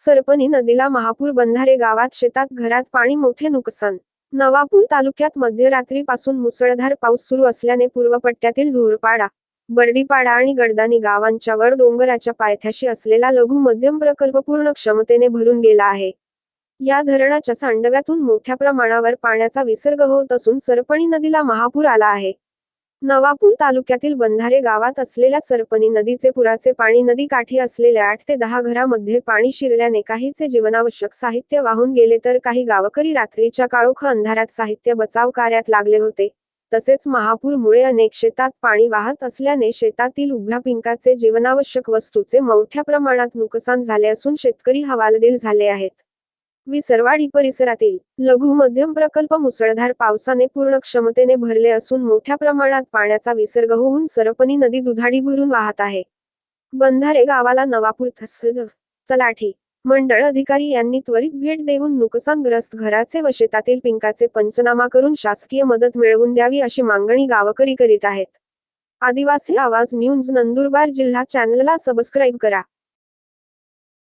सरपणी नदीला महापूर बंधारे गावात शेतात घरात पाणी मोठे नुकसान. नवापूर तालुक्यात मध्यरात्रीपासून मुसळधार पाऊस सुरू असल्याने पूर्वपट्ट्यातील धुरपाडा बर्डीपाडा आणि गडदानी गावांच्या वर डोंगराच्या पायथ्याशी असलेला लघु मध्यम प्रकल्प पूर्ण क्षमतेने भरून गेला आहे. या धरणाच्या सांडव्यातून मोठ्या प्रमाणावर पाण्याचा विसर्ग होत असून सरपणी नदीला महापूर आला आहे. नवापूर तालुक्यातील बंधारे गावात असलेल्या सरपणी नदीचे पुराचे पाणी नदी काठी असलेल्या आठ ते दहा घरामध्ये पाणी शिरल्याने काहीचे जीवनावश्यक साहित्य वाहून गेले तर काही गावकरी रात्रीच्या काळोख अंधारात साहित्य बचाव कार्यात लागले होते. तसेच महापूरमुळे अनेक शेतात पाणी वाहत असल्याने शेतातील उभ्या पिंकाचे जीवनावश्यक वस्तूचे मोठ्या प्रमाणात नुकसान झाले असून शेतकरी हवालदिल झाले आहेत. विसरवाडी परिसरातील लघु मध्यम प्रकल्प मुसळधार पावसाने पूर्ण क्षमतेने भरले असून मोठ्या प्रमाणात पाण्याचा विसर्ग होऊन सरपणी नदी दुधाडी भरून वाहत आहे. बंधारे गावाला नवापूर तलाठी मंडळ अधिकारी यांनी त्वरित भेट देऊन नुकसानग्रस्त घराचे व शेतातील पिंकाचे पंचनामा करून शासकीय मदत मिळवून द्यावी अशी मागणी गावकरी करीत आहेत. आदिवासी आवाज न्यूज नंदुरबार जिल्हा चॅनलला सबस्क्राईब करा.